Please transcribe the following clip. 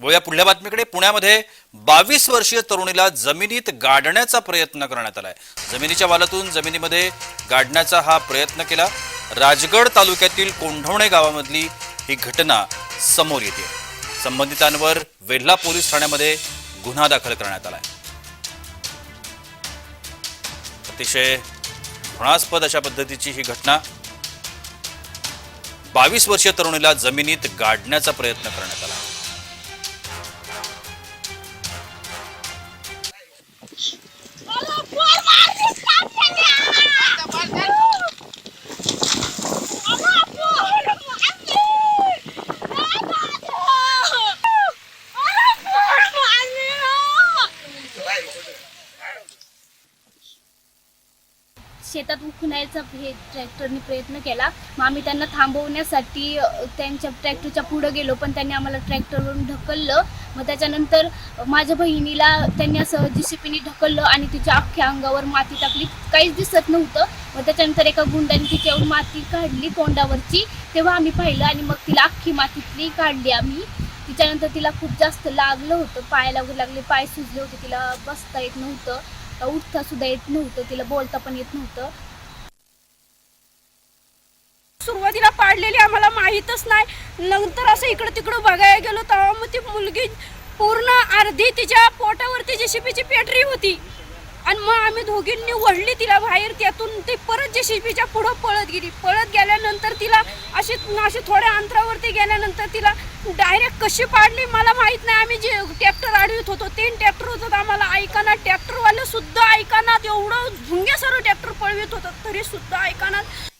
वळूया पुढल्या बातमीकडे. पुण्यामध्ये बावीस वर्षीय तरुणीला जमिनीत गाडण्याचा प्रयत्न करण्यात आलाय. जमिनीच्या वालातून जमिनीमध्ये गाडण्याचा हा प्रयत्न केला. राजगड तालुक्यातील कोंढवणे गावामधली ही घटना समोर येते. संबंधितांवर वेल्हा पोलीस ठाण्यामध्ये गुन्हा दाखल करण्यात आलाय. अतिशय घृणास्पद अशा पद्धतीची ही घटना. बावीस वर्षीय तरुणीला जमिनीत गाडण्याचा प्रयत्न करण्यात आला. शेतात उखण्याचा हे ट्रॅक्टरने प्रयत्न केला. मग आम्ही त्यांना थांबवण्यासाठी त्यांच्या ट्रॅक्टरच्या पुढं गेलो पण त्यांनी आम्हाला ट्रॅक्टरवरून ढकललं. मग त्याच्यानंतर माझ्या बहिणीला त्यांनी असं जीसीपीने ढकललं आणि तिच्या अख्ख्या अंगावर माती टाकली. काहीच दिसत नव्हतं. मग त्याच्यानंतर एका गुंडाने तिच्यावर माती काढली तोंडावरची. तेव्हा आम्ही पाहिलं आणि मग तिला अख्खी मातीतली काढली आम्ही. तिच्यानंतर तिला खूप जास्त लागलं होतं. पायाला वगैरे लागले पाय सुजले होते. तिला बसता येत नव्हतं. उठता सुद्धा येत नव्हतं तिला बोलता पण येत नव्हतं. सुरुवातीला पाडलेली आम्हाला माहीतच नाही. नंतर असं इकडं तिकडं बघायला गेलो तेव्हा मग ती मुलगी पूर्ण अर्धी तिच्या पोटावरती जेसीबीची पेटरी होती. आणि मग आम्ही दोघींनी ओढली तिला बाहेर त्यातून ती परत जेसीबीच्या पुढं पळत गेली. पळत गेल्यानंतर तिला अशी अशी थोड्या अंतरावरती गेल्यानंतर तिला डायरेक्ट कशी पाडली मला माहीत नाही. आम्ही जे ट्रॅक्टर अडवित होतो तीन ट्रॅक्टर होतं आम्हाला ऐकाना ट्रॅक्टरवाले सुद्धा ऐकानात. एवढं झुंगे सर्व ट्रॅक्टर पळवित होतं तरी सुद्धा ऐकानात.